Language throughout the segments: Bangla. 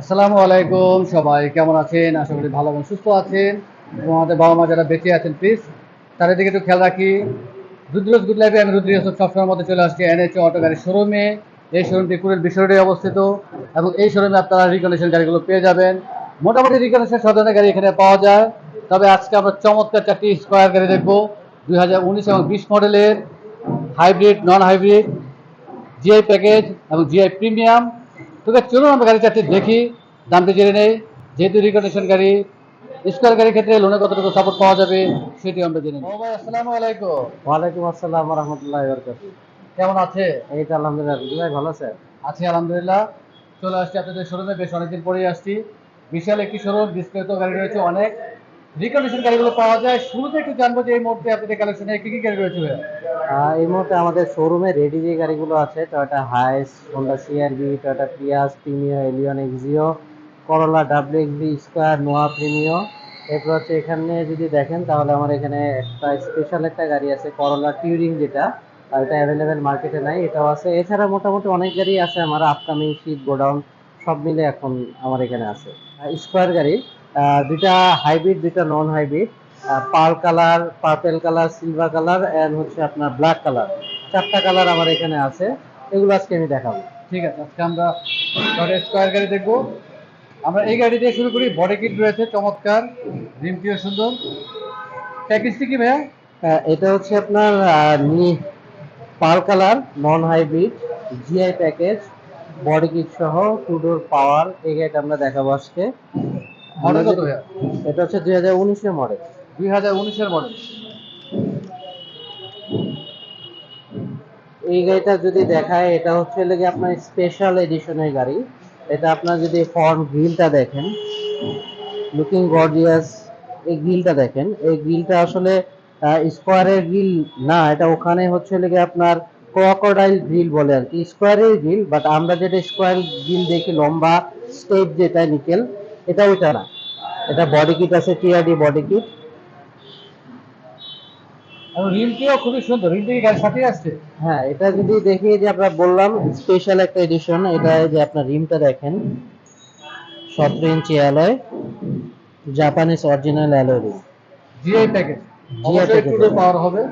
আসসালামু আলাইকুম সবাই, কেমন আছেন? আশা করি ভালো এবং সুস্থ আছেন। এবং আমাদের বাবা মা যারা বেঁচে আছেন প্লিজ তাদের দিকে একটু খেয়াল রাখি। রুদ্রজ গুড লাইফে আমি রুদ্র ইউসুফ সবসময়ের মধ্যে চলে আসছি এনএচএ অটো গাড়ির শোরুমে এই শোরুমটি কুড়ের বিশ্বরোডে অবস্থিত। এবং এই শোরুমে আপনারা রিকন্ডিশন গাড়িগুলো পেয়ে যাবেন। মোটামুটি রিকন্ডিশন সব ধরনের গাড়ি এখানে পাওয়া যায়। তবে আজকে আমরা চমৎকার চারটি স্কোয়ার গাড়ি দেখব, দুই হাজার উনিশ এবং বিশ মডেলের। Hybrid non hybrid GI package এবং জিআই প্রিমিয়াম তোকে চলুন আমরা গাড়ি চারটি দেখি দামটি জেনে নেই। যেহেতু রিকন্ডিশন গাড়ি স্কোয়ার গাড়ির ক্ষেত্রে লোনে কতটুকু সাপোর্ট পাওয়া যাবে সেটি আমরা জেনে নিই। ভাই আসসালামু আলাইকুম। ওয়ালাইকুম আসসালাম রহমতুল্লাহ কেমন আছে? এই তো আলহামদুলিল্লাহ ভাই ভালো আছে আছি আলহামদুলিল্লাহ। চলে আসছি আপনাদের শোরুমে বেশ অনেকদিন পরেই আসছি। বিশাল একটি শোরুম ডিসপ্লে তো গাড়ি রয়েছে অনেক। রিকন্ডিশন গাড়িগুলো পাওয়া যায়। শুরুতে একটু জানব যে এই মুহূর্তে আপনাদের কালেকশনে কি কি গাড়ি রয়েছে এই মুহূর্তে আমাদের শোরুমে রেডি যে গাড়িগুলো আছে Toyota Hiace Honda CRV Toyota Prius Premio Allion Axio Corolla W XB square Noah Premio এরপর হচ্ছে এখানে যদি দেখেন, তাহলে আমার এখানে একটা স্পেশাল একটা গাড়ি আছে করলা টিউরিং যেটা। আর এটা অ্যাভেলেবেল মার্কেটে নাই, এটাও আছে। এছাড়া মোটামুটি অনেক গাড়ি আছে আমার আপকামিং শীত, গোডাউন, সব মিলে এখন আমার এখানে আছে। স্কোয়ার গাড়ি। দুইটা হাইব্রিড দুইটা non hybrid pearl colour purple colour silver colour and হচ্ছে আপনার ব্ল্যাক কালার চারটা কালার আমার এখানে আছে। এগুলো আজকে আমি দেখাবো। ঠিক আছে আজকে আমরা স্কোয়ার গাড়ি দেখব। আমরা এই গাড়ি দিয়ে শুরু করি। বডি কিট রয়েছে চমৎকার। রিমটিও সুন্দর। প্যাকেজটি কি ভাইয়া? এটা হচ্ছে আপনার নি pearl colour non hybrid GI package body kit সহ টু ডোর পাওয়ার এই গাড়িটা আমরা দেখাবো আজকে। মডেল কত ভাইয়া? এটা হচ্ছে দুই হাজার উনিশের মডেল দুই হাজার উনিশের মডেল এই গাড়িটা যদি দেখায় এটা হচ্ছে লেগে আপনার স্পেশাল এডিশনের গাড়ি। এটা আপনার যদি ফ্রন্ট গ্রিলটা দেখেন লুকিং গর্জিয়াস এই গ্রিলটা দেখেন। এই গ্রিলটা আসলে স্কোয়ারের গ্রিল না এটা ওখানে হচ্ছে লেগে আপনার ক্রকোডাইল গ্রিল বলে আর কি। স্কোয়ারের গ্রিল বাট আমরা যেটা স্কোয়ার গ্রিল দেখি লম্বা স্টেপ যেটা নিকেল এটা ওইটা না এটা বডি কিট আছে টিআরডি বডি কিট খুবই সুন্দর গাড়ির আসছে? হ্যাঁ এটা যদি দেখি যে আমরা বললাম স্পেশাল একটা এডিশন এটা এই যে আপনার রিমটা দেখেন। সতেরো inch alloy Japanese original alloy rim. GI package package two door. Power হবে।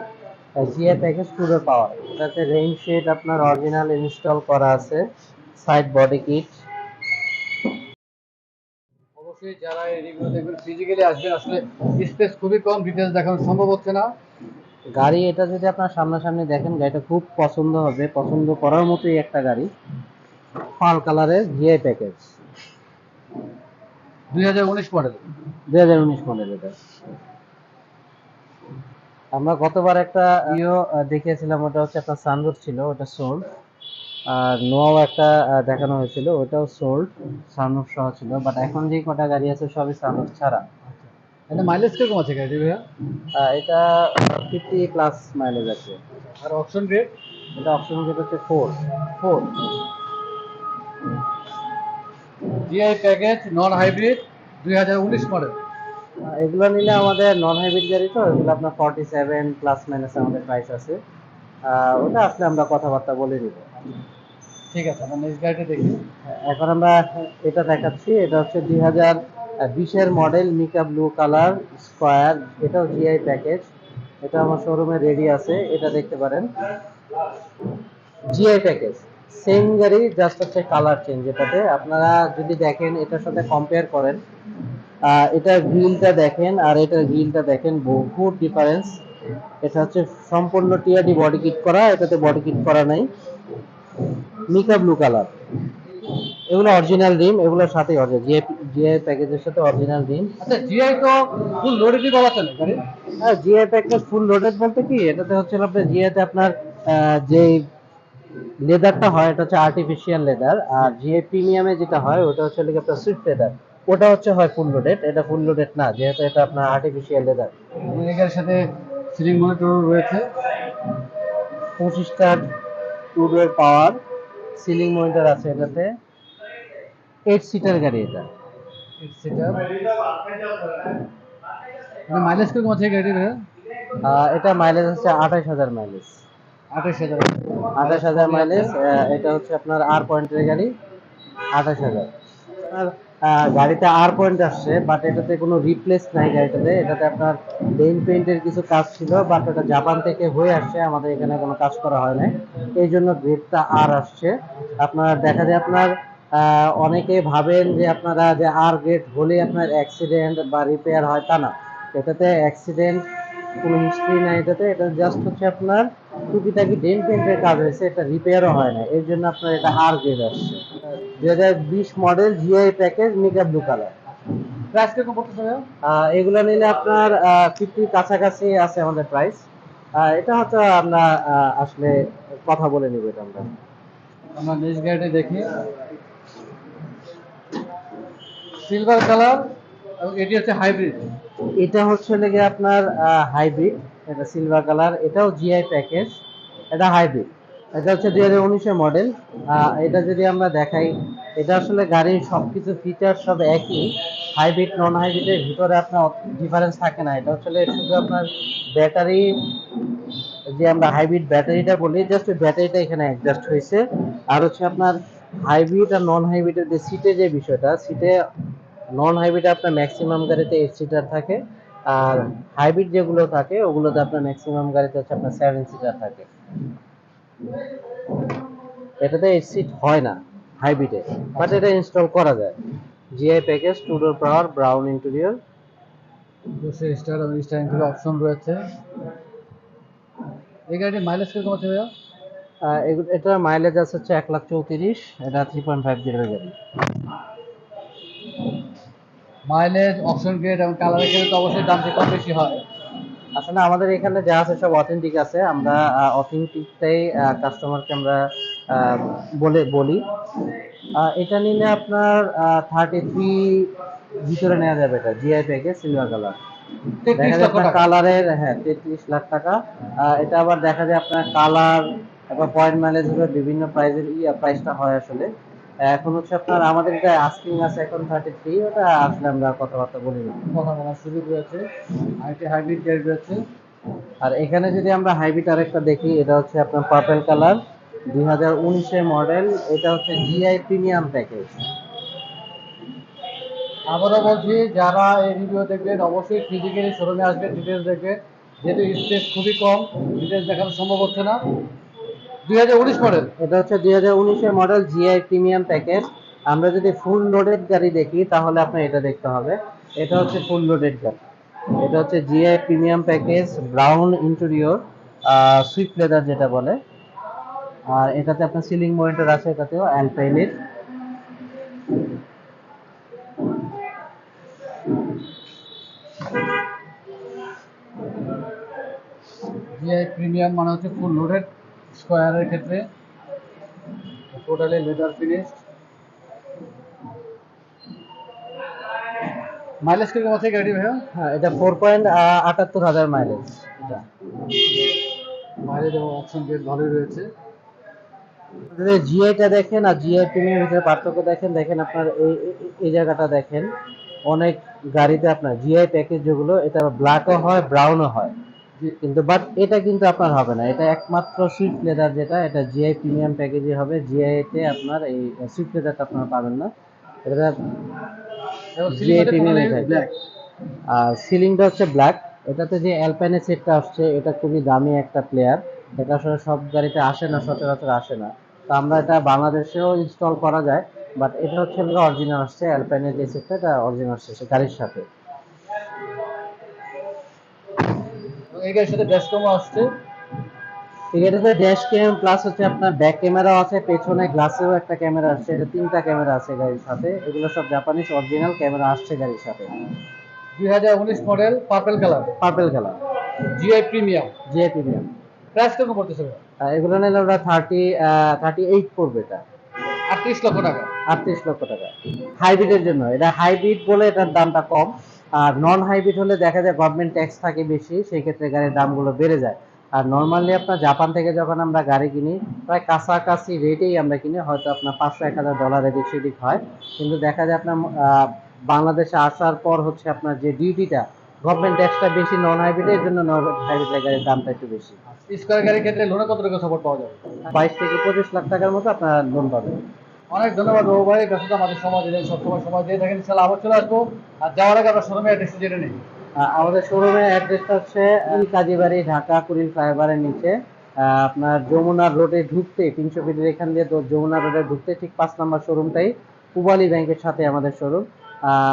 GI package two door power এটাতে রেইন শেড আপনার অরিজিনাল ইনস্টল করা আছে সাইড বডি কিট অবশ্যই যারা এই রিভিউ দেখবেন ফিজিক্যালি আসবেন আসলে স্পেস খুবই কম ডিটেলস দেখানো সম্ভব হচ্ছে না। গাড়ি এটা যদি আপনার সামনাসামনি দেখেন গাড়িটা খুব পছন্দ হবে। পছন্দ করার মতোই একটা গাড়ি। পাল কালারের জিআই প্যাকেজ দুই হাজার উনিশ মডেল দুই হাজার উনিশ মডেল এটা। আমরা গতবার একটা ইও দেখিয়েছিলাম ওটা হচ্ছে আপনার সানরুফ ছিল ওটা সোল্ড আর নোয়াও একটা দেখানো হয়েছিল ওটাও সোল্ড সানরুফ সহ ছিল বাট এখন যে কটা গাড়ি আছে সবই সানরুফ ছাড়া। এটা মাইলেজ কীরকম আছে গাড়ি ভাইয়া? এটা ফিফটি প্লাস মাইলেজ আছে। আর অপশন রেট এটা অপশন যেটা হচ্ছে four four GI package non hybrid দুই হাজার উনিশ মডেল এগুলো নিলে আমাদের নন হাইব্রিড গাড়ি তো এগুলো আপনার ফর্টি সেভেন প্লাস মাইনাস আমাদের প্রাইস আছে। ওটা আসলে আমরা কথাবার্তা বলে নিব। ঠিক আছে, আমরা নেক্সট দেখি। এখন আমরা এটা দেখাচ্ছি, এটা হচ্ছে দুই হাজার model mica blue colour square এটাও জিআই প্যাকেজ এটা আমার শোরুমে রেডি আছে, এটা দেখতে পারেন। জিআই প্যাকেজ সেম গাড়ি জাস্ট হচ্ছে কালার চেঞ্জ এটাতে। আপনারা যদি দেখেন, এটার সাথে কম্পেয়ার করেন এটার গ্রিলটা দেখেন আর এটার গ্রিলটা দেখেন, বহুত ডিফারেন্স এটা হচ্ছে সম্পূর্ণ টিআরডি বডি কিট করা, এটাতে বডি কিট করা নাই। Mica blue colour. এগুলো অরিজিনাল রিম এগুলোর সাথে অরিজিনাল জিআই প্যাকেজের সাথে অরিজিনাল রিম আচ্ছা জিআই তো ফুল লোডেডই বলা চলে হ্যাঁ জিআই প্যাকেজ ফুল লোডেড বলতে কি এটাতে হচ্ছে আপনার জিআইতে আপনার যে লেদারটা হয় এটা হচ্ছে আর্টিফিশিয়াল লেদার আর জিআই প্রিমিয়ামে যেটা হয় ওটা হচ্ছে লিখে আপনার সুইফট লেদার ওটা হচ্ছে হয় ফুল লোডেড এটা ফুল লোডেড না যেহেতু এটা আপনার আর্টিফিশিয়াল লেদার গাড়ির সাথে সিলিং মনিটর রয়েছে। পঁচিশটা two door power ceiling monitor আছে এটাতে। এইট সিটার গাড়ি এটা। মাইলেজ কীরকম আছে গাড়ির এটা মাইলেজ হচ্ছে আঠাশ হাজার মাইলেজ আঠাশ হাজার আঠাশ হাজার মাইলেজ এটা হচ্ছে আপনার আর পয়েন্টের গাড়ি আঠাশ হাজার। আহ, গাড়িতে আর পয়েন্ট আসছে বাট এটাতে কোনো রিপ্লেস নাই গাড়িটাতে। এটাতে আপনার পেইন্ট পেইন্টের কিছু কাজ ছিল বাট এটা জাপান থেকে হয়ে আসছে, আমাদের এখানে কোনো কাজ করা হয় না এই জন্য গ্রেডটা আর আসছে। আপনার দেখা যায় আপনার অনেকে ভাবেন যে আপনারা যে আর গ্রেড হলে আপনার অ্যাক্সিডেন্ট বা রিপেয়ার হয় তা না। এটাতে অ্যাক্সিডেন্ট কোনো হিস্ট্রি নাই এটাতে। এটা জাস্ট হচ্ছে আপনার টুকিটাকি ডেন্ট পেন্টের কাজ হয়েছে, এটা রিপেয়ারও হয় না এর জন্য আপনার এটা আর গ্রেড আসছে। দুই হাজার বিশ model GI package mica blue colour price কীরকম পড়তেছে এগুলো নিলে আপনার ফিফটির কাছাকাছি আছে আমাদের প্রাইস এটা হচ্ছে আমরা আসলে কথা বলে নিব এটা আমরা। আমরা নেক্সট গাড়িটা দেখি। সিলভার কালার এবং এটি হচ্ছে হাইব্রিড এটা হচ্ছে লেগে আপনার হাইব্রিড এটা সিলভার কালার এটাও জিআই প্যাকেজ এটা হাইব্রিড এটা হচ্ছে দুই হাজার মডেল এটা যদি আমরা দেখাই, এটা আসলে গাড়ির সব কিছু ফিচার সব একই। হাইব্রিড নন হাইব্রিডের ভিতরে আপনার ডিফারেন্স থাকে না। এটা আসলে শুধু আপনার ব্যাটারি যে আমরা হাইব্রিড ব্যাটারিটা বলি জাস্ট ব্যাটারিটা এখানে অ্যাডজাস্ট হয়েছে। আর হচ্ছে আপনার হাইব্রিড আর নন হাইব্রিডের যে সিটে যে বিষয়টা সিটে নন হাইব্রিড আপনার ম্যাক্সিমাম গাড়িতে এইট সিটার থাকে। আর হাইব্রিড যেগুলো থাকে, ওগুলোতে আপনার ম্যাক্সিমাম গাড়িতে হচ্ছে আপনার সেভেন সিটার থাকে। এটাতে এইট সিট হয় না হাইব্রিডে বাট এটা ইনস্টল করা যায়। GI package two door power brown interior দুশো স্টার এবং স্টারিং থেকে অপশন রয়েছে। এই গাড়িটির মাইলেজ কীরকম আছে ভাইয়া? এটার মাইলেজ আছে হচ্ছে এক লাখ চৌত্রিশ এটা থ্রি পয়েন্ট ফাইভ জিরো গাড়ি। মাইলেজ অপশন গ্রেড এবং কালারের ক্ষেত্রে তো অবশ্যই দাম কম বেশি হয়। আসলে আমাদের এখানে যা আছে সব অথেন্টিক আছে। আমরা অথেন্টিকটাই কাস্টমারকে আমরা বলে বলি। এটা নিলে আপনার থার্টি থ্রি ভিতরে নেওয়া যাবে এটা জিআই প্যাকেজ সিলভার কালার দেখা যায় আপনার কালারের হ্যাঁ তেত্রিশ লাখ টাকা। এটা আবার দেখা যায় আপনার কালার তারপর পয়েন্ট মাইলেজ বিভিন্ন প্রাইজের ইয়া প্রাইসটা হয় আসলে। এখন হচ্ছে আপনার আমাদের এটা আস্কিং আছে এখন থার্টি থ্রি ওটা আসলে আমরা কথাবার্তা বলি কথা বলার সুযোগ রয়েছে আরেকটি হাইব্রিড গাড়ি রয়েছে। আর এখানে যদি আমরা হাইব্রিড আরেকটা দেখি এটা হচ্ছে আপনার পার্পল কালার দুই হাজার উনিশের মডেল এটা হচ্ছে জিআই প্রিমিয়াম প্যাকেজ আবারও বলছি যারা এই ভিডিও দেখবেন অবশ্যই ফিজিক্যালি শোরুমে আসবেন ডিটেলস দেখবেন। যেহেতু স্পেস খুবই কম ডিটেলস দেখানো সম্ভব হচ্ছে না। দুই হাজার উনিশ মডেল এটা হচ্ছে দুই হাজার উনিশের মডেল জিআই প্রিমিয়াম প্যাকেজ আমরা যদি ফুল লোডেড গাড়ি দেখি তাহলে আপনার এটা দেখতে হবে। এটা হচ্ছে ফুল লোডেড গাড়ি। এটা হচ্ছে GI premium package brown interior Swift leather যেটা বলে। আর এটাতে আপনার সিলিং মনিটর আছে এটাতেও অ্যালপাইনের জিআই প্রিমিয়াম মানে হচ্ছে ফুল লোডেড স্কোয়ারের ক্ষেত্রে টোটালি লেদার ফিনিশ। মাইলেজ কীরকম আছে গাড়ি ভাইয়া? হ্যাঁ এটা ফোর পয়েন্ট আটাত্তর হাজার মাইলেজ এটা মাইলেজ এবং অপশন গেট ভালোই রয়েছে। যদি জিআইটা দেখেন আর জিআই প্রিমিয়াম ভিতরে পার্থক্য দেখেন। দেখেন আপনার এই এই- জায়গাটা দেখেন। অনেক গাড়িতে আপনার জিআই প্যাকেজ যেগুলো এটা ব্ল্যাকও হয় ব্রাউনও হয়। কিন্তু বাট এটা কিন্তু আপনার হবে না। এটা একমাত্র সুইফট লেদার যেটা এটা জিআই প্রিমিয়াম প্যাকেজে হবে। জিআই তে আপনার এই সুইফট লেদারটা আপনারা পাবেন না। এটা premium ব্ল্যাক আর সিলিংটা হচ্ছে ব্ল্যাক এটাতে যে অ্যালপাইনের সেটটা আসছে এটা খুবই দামি একটা প্লেয়ার এটা আসলে সব গাড়িতে আসে না সচরাচর আসে না। তো আমরা এটা বাংলাদেশেও ইনস্টল করা যায়। বাট এটা হচ্ছে অরিজিনাল আসছে অ্যালপাইনের যে সেটটা এটা অরিজিনাল আসছে গাড়ির সাথে। এই গাড়ির সাথে ড্যাশকমও আসছে। ঠিক আছে এটাতে ড্যাশ ক্যাম প্লাস হচ্ছে আপনার ব্যাক ক্যামেরাও আছে পেছনে গ্লাসেও একটা ক্যামেরা আসছে এটা তিনটা ক্যামেরা আছে গাড়ির সাথে। এগুলো সব জাপানিজ অরিজিনাল ক্যামেরা আসছে গাড়ির সাথে। দুই হাজার উনিশ model purple colour purple colour GI premium GI premium price কীরকম পড়তেছে এগুলো নিলে ওরা থার্টি থার্টি এইট পড়বে এটা। আটত্রিশ লক্ষ টাকা। আটত্রিশ লক্ষ টাকা। হাইব্রিডের জন্য। এটা হাইব্রিড বলে এটার দামটা কম। আর নন হাইব্রিড হলে দেখা যায় গভর্নমেন্ট ট্যাক্স থাকে বেশি সেই ক্ষেত্রে গাড়ির দামগুলো বেড়ে যায়। আর নর্মালি আপনার জাপান থেকে যখন আমরা গাড়ি কিনি প্রায় কাছাকাছি রেটেই আমরা কিনি হয়তো আপনার পাঁচশো এক হাজার ডলারের বেশি দিক হয়। কিন্তু দেখা যায় আপনার আহ, বাংলাদেশে আসার পর হচ্ছে আপনার যে ডিউটিটা গভর্নমেন্ট ট্যাক্সটা বেশি নন হাইব্রিডের জন্য নন হাইব্রিডের গাড়ির দামটা একটু বেশি। স্কোয়ার গাড়ির ক্ষেত্রে লোনে কত টাকা সাপোর্ট পাওয়া যাবে? বাইশ থেকে পঁচিশ লাখ টাকার মতো আপনার লোন পাবেন। অনেক ধন্যবাদ বাবু ভাই ব্যস্ততা আমাদের সময় দিলেন, সবসময় সময় দিয়ে থাকেন ইনশাল্লাহ আবার চলে আসব। আর যাওয়ার আগে আপনার শোরুমে অ্যাড্রেসটা জেনে নিই। আমাদের শোরুমের অ্যাড্রেসটা হচ্ছে কাজীবাড়ি, ঢাকা, কুড়িল ফ্লাইওভারের নিচে। আপনার যমুনা রোডে ঢুকতে, তিনশো ফিটের এখান দিয়ে তো যমুনা রোডে ঢুকতে ঠিক পাঁচ নম্বর শোরুমটাই পুবালি ব্যাংকের সাথে আমাদের শোরুম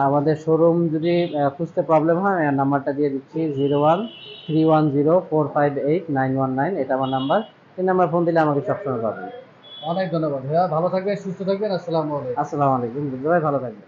আমাদের শোরুম যদি খুঁজতে প্রবলেম হয় নাম্বারটা দিয়ে দিচ্ছি zero one three one zero four five eight nine one nine এটা আমার নাম্বার। এই নাম্বার ফোন দিলে আমাকে সবসময় পাবেন। অনেক ধন্যবাদ। ভাইয়া ভালো থাকবেন সুস্থ থাকবেন আসসালামু আলাইকুম। আসসালামু আলাইকুম। ভাই ভালো থাকবেন।